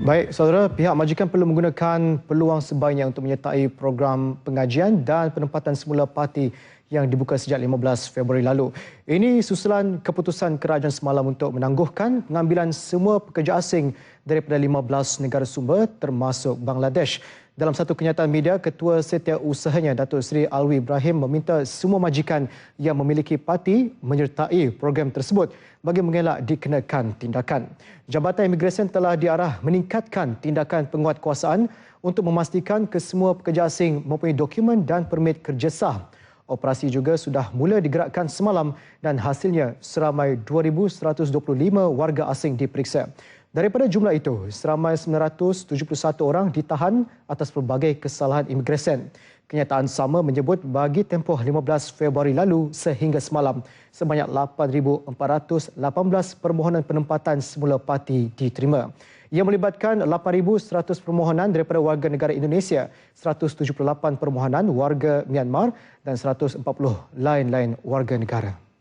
Baik, saudara, pihak majikan perlu menggunakan peluang sebaiknya untuk menyertai program pengajian dan penempatan semula parti yang dibuka sejak 15 Februari lalu. Ini susulan keputusan kerajaan semalam untuk menangguhkan pengambilan semua pekerja asing daripada 15 negara sumber termasuk Bangladesh. Dalam satu kenyataan media, Ketua Setiausahanya Datuk Seri Alwi Ibrahim meminta semua majikan yang memiliki parti menyertai program tersebut bagi mengelak dikenakan tindakan. Jabatan Imigresen telah diarah meningkatkan tindakan penguatkuasaan untuk memastikan kesemua pekerja asing mempunyai dokumen dan permit kerja sah. Operasi juga sudah mula digerakkan semalam dan hasilnya seramai 2,125 warga asing diperiksa. Daripada jumlah itu, seramai 971 orang ditahan atas pelbagai kesalahan imigresen. Kenyataan sama menyebut bagi tempoh 15 Februari lalu sehingga semalam, sebanyak 8,418 permohonan penempatan semula parti diterima. Ia melibatkan 8,100 permohonan daripada warga negara Indonesia, 178 permohonan warga Myanmar dan 140 lain-lain warga negara.